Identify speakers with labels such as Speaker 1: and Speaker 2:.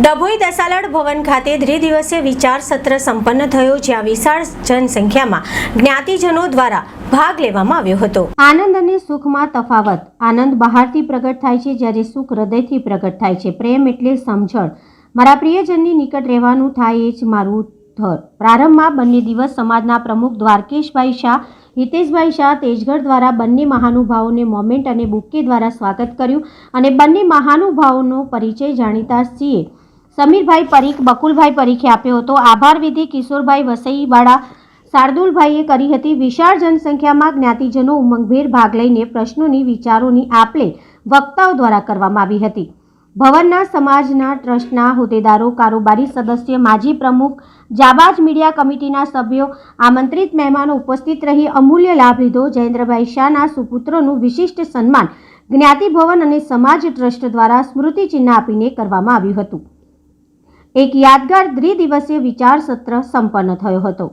Speaker 1: ડભોઈ દસાલાડ ભવન ખાતે ત્રિદિવસીય વિચાર સત્ર સંપન્ન થયો, જ્યાં વિશાળ જનસંખ્યામાં જ્ઞાતિજનો દ્વારા ભાગ લેવામાં આવ્યો હતો. આનંદ અને સુખમાં તફાવત. આનંદ બહારથી પ્રગટ થાય છે, જ્યારે સુખ હૃદયથી પ્રગટ થાય છે. પ્રેમ એટલે સમજણ. મારા પ્રિયજનની નિકટ રહેવાનું થાય એ જ મારું ધર. પ્રારંભમાં બંને દિવસ સમાજના પ્રમુખ દ્વારકેશભાઈ શાહ, હિતેશભાઈ શાહ તેજગઢ દ્વારા બંને મહાનુભાવોને મોમેન્ટ અને બુકે દ્વારા સ્વાગત કર્યું અને બંને મહાનુભાવોનો પરિચય જાણીતા સીએ સમીરભાઈ પરીખ, બકુલભાઈ પરીખે આપ્યો હતો. આભાર વિધિ કિશોરભાઈ વસઈવાળા શાર્દુલભાઈએ કરી હતી. વિશાળ જનસંખ્યામાં જ્ઞાતિજનો ઉમંગભેર ભાગ લઈને પ્રશ્નોની વિચારોની આપલે વક્તાઓ દ્વારા કરવામાં આવી હતી. ભવનના સમાજના ટ્રસ્ટના હોદ્દેદારો, કારોબારી સદસ્ય, માજી પ્રમુખ, જાબાજ મીડિયા કમિટીના સભ્યો, આમંત્રિત મહેમાનો ઉપસ્થિત રહી અમૂલ્ય લાભ લીધો. જયેન્દ્રભાઈ શાહના સુપુત્રોનું વિશિષ્ટ સન્માન જ્ઞાતિ ભવન અને સમાજ ટ્રસ્ટ દ્વારા સ્મૃતિચિહ્ન આપીને કરવામાં આવ્યું હતું. એક યાદગાર દ્વિદિવસીય વિચાર સત્ર સંપન્ન થયો હતો.